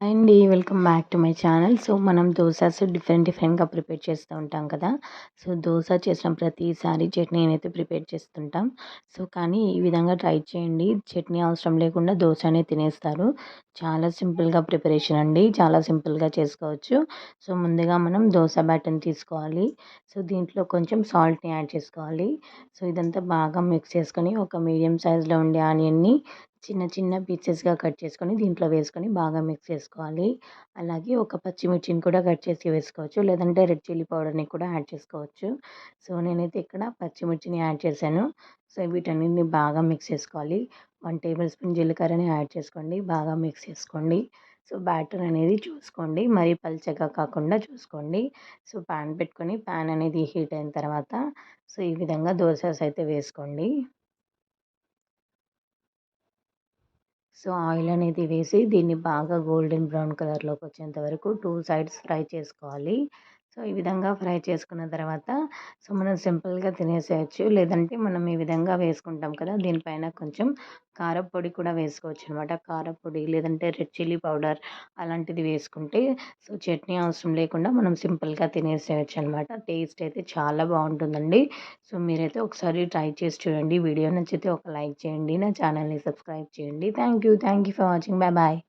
అండి. Welcome back to my channel. So మనం dosas different డిఫరెంట్గా ప్రిపేర్ చేస్తూ ఉంటాం కదా! సో దోశ చేసిన ప్రతిసారి చట్నీ అయితే ప్రిపేర్ చేస్తుంటాం. సో కానీ ఈ విధంగా ట్రై చేయండి. చట్నీ అవసరం లేకుండా దోశ అనేది తినేస్తారు. చాలా సింపుల్గా ప్రిపరేషన్ అండి. చాలా సింపుల్గా చేసుకోవచ్చు. సో ముందుగా మనం దోశ బ్యాటర్ని తీసుకోవాలి. సో దీంట్లో కొంచెం సాల్ట్ని యాడ్ చేసుకోవాలి. సో ఇదంతా బాగా మిక్స్ చేసుకొని ఒక మీడియం సైజులో ఉండే ఆనియన్ని చిన్న చిన్న పీసెస్గా కట్ చేసుకొని దీంట్లో వేసుకొని బాగా మిక్స్ చేసుకోవాలి. అలాగే ఒక పచ్చిమిర్చిని కూడా కట్ చేసి వేసుకోవచ్చు. లేదంటే రెడ్ చిల్లీ పౌడర్ని కూడా యాడ్ చేసుకోవచ్చు. సో నేనైతే ఇక్కడ పచ్చిమిర్చిని యాడ్ చేశాను. సో వీటన్నిటిని బాగా మిక్స్ చేసుకోవాలి. వన్ టేబుల్ స్పూన్ జీలకర్రని యాడ్ చేసుకోండి. బాగా మిక్స్ చేసుకోండి. సో బ్యాటర్ అనేది చూసుకోండి. మరీ పల్చగా కాకుండా చూసుకోండి. సో ప్యాన్ పెట్టుకొని ప్యాన్ అనేది హీట్ అయిన తర్వాత సో ఈ విధంగా దోసాస్ అయితే వేసుకోండి. సో ఆయిల్ అనేది వేసి దీన్ని బాగా గోల్డెన్ బ్రౌన్ కలర్లోకి వచ్చేంత వరకు టూ సైడ్స్ ఫ్రై చేసుకోవాలి. సో ఈ విధంగా ఫ్రై చేసుకున్న తర్వాత సో మనం సింపుల్గా తినేసేయచ్చు. లేదంటే మనం ఈ విధంగా వేసుకుంటాం కదా దీనిపైన కొంచెం కారపొడి కూడా వేసుకోవచ్చు అనమాట కారపొడి లేదంటే రెడ్ చిల్లీ పౌడర్ అలాంటిది వేసుకుంటే సో చట్నీ అవసరం లేకుండా మనం సింపుల్గా తినేసేయచ్చు అనమాట టేస్ట్ అయితే చాలా బాగుంటుందండి. సో మీరైతే ఒకసారి ట్రై చేసి చూడండి. వీడియో నచ్చితే ఒక లైక్ చేయండి. నా ఛానల్ని సబ్స్క్రైబ్ చేయండి. Thank you thank you for watching. Bye bye.